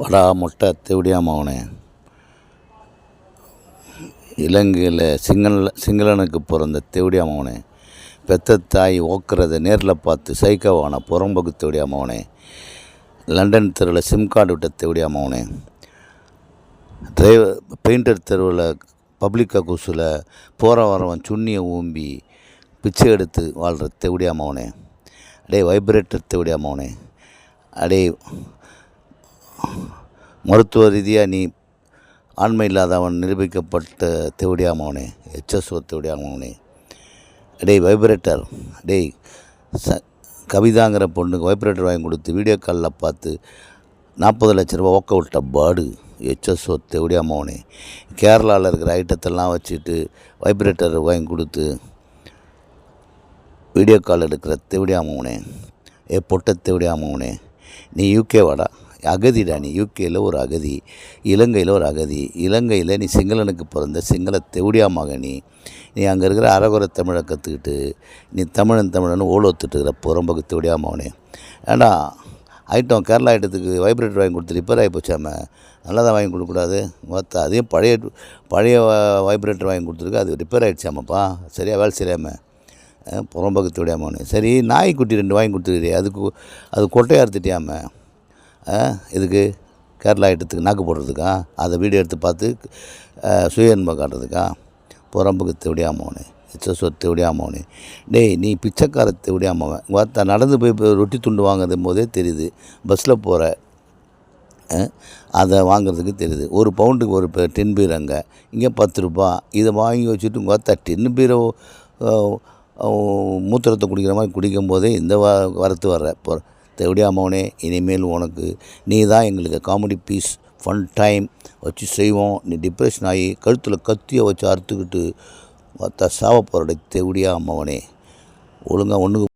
வடா முட்டை தேவடியாமாவனே இலங்கையில் சிங்கள சிங்களனுக்கு பிறந்த தேவடியாம பெத்த தாய் ஓக்குறதை நேரில் பார்த்து சைக்கவான புறம்புக்கு தேவடியாமாவனே லண்டன் தெருவில் சிம் கார்டு விட்ட தேவடியாம டிரைவர் பெயிண்டர் தெருவில் பப்ளிக் கக்கூஸில் போகிற வரவன் சுண்ணியை ஊம்பி பிச்சை எடுத்து வாழ்கிற தேவடியாம அடே வைப்ரேட்டர் தேவடியாம அடே மருத்துவ ரீதியாக நீ ஆண்மை இல்லாதவன் நிரூபிக்கப்பட்ட தேவடியாமவனே எச்எஸ்ஓ தேவடியாமவனே. டேய் வைப்ரேட்டர் டேய் ச கவிதாங்கிற பொண்ணுக்கு வைப்ரேட்டர் வாங்கி கொடுத்து வீடியோ காலில் பார்த்து நாற்பது லட்ச ரூபா ஓக்க விட்ட பாடு எச்எஸ்ஓ தேவடியாமவனே. கேரளாவில் இருக்கிற ஐட்டத்தெல்லாம் வச்சுட்டு வைப்ரேட்டர் வாங்கி கொடுத்து வீடியோ கால் எடுக்கிற தேவடியாமவனே. ஏ பொட்ட தேவடியாமவனே. நீ யூகே வாடா. அகதிடா நீ யூகேயில் ஒரு அகதி இலங்கையில் ஒரு அகதி. இலங்கையில் நீ சிங்களனுக்கு பிறந்த சிங்கள தெவுடியா மகனி நீ அங்கே இருக்கிற அரகுர தமிழை கற்றுக்கிட்டு நீ தமிழன் தமிழன் ஓலோத்துட்டு இருக்கிற புறம்பக்கு தெவுடியா மகனே. ஏண்டா ஐட்டம் கேரளா ஐட்டத்துக்கு வைப்ரேட்டர் வாங்கி கொடுத்து ரிப்பேர் ஆகி போச்சாம நல்லா தான் வாங்கி கொடுக்கக்கூடாது மொத்த அதையும் பழைய பழைய வைப்ரேட்டர் வாங்கி கொடுத்துருக்கு. அது ரிப்பேர் ஆகிடுச்சாமப்பா சரியாக வேலை செய்யாமல் புறம்பக்கு தொடியாமனு சரி நாய்க்குட்டி ரெண்டு வாங்கி கொடுத்துருக்கிறியே. அதுக்கு அது கொட்டையாக அறுத்துட்டியாம இதுக்கு கேரளா ஐட்டத்துக்கு நாக்கு போடுறதுக்கா? அதை வீடியோ எடுத்து பார்த்து சுயன்பம் காட்டுறதுக்கா? புறம்புக்கு தேவடியாமவனு இச்ச சொத்து தேவடியாமவனு டேய் நீ பிச்சைக்கார தேவடியாமவன் பார்த்தா நடந்து போய் இப்போ ரொட்டி துண்டு வாங்குறது போதே தெரியுது. பஸ்ஸில் போகிற அதை வாங்குறதுக்கு தெரியுது. ஒரு பவுண்டுக்கு ஒரு பே டென் பீர் அங்கே இங்கே பத்து ரூபா. இதை வாங்கி வச்சுட்டு பார்த்தா டென் பீரோ மூத்திரத்தை குடிக்கிற மாதிரி குடிக்கும் போதே இந்த வ வரத்து வர்ற. தேவடியா தேவடியாமவனே இனிமேல் உனக்கு நீ தான் எங்களுக்கு காமெடி பீஸ் ஃபன் டைம் வச்சு செய்வோம். நீ டிப்ரெஷன் ஆகி கழுத்தில் கத்தியை வச்சு அறுத்துக்கிட்டு பார்த்தா சாவ போகிறட தேவடியா அம்மவனே ஒழுங்காக ஒன்றுக்கு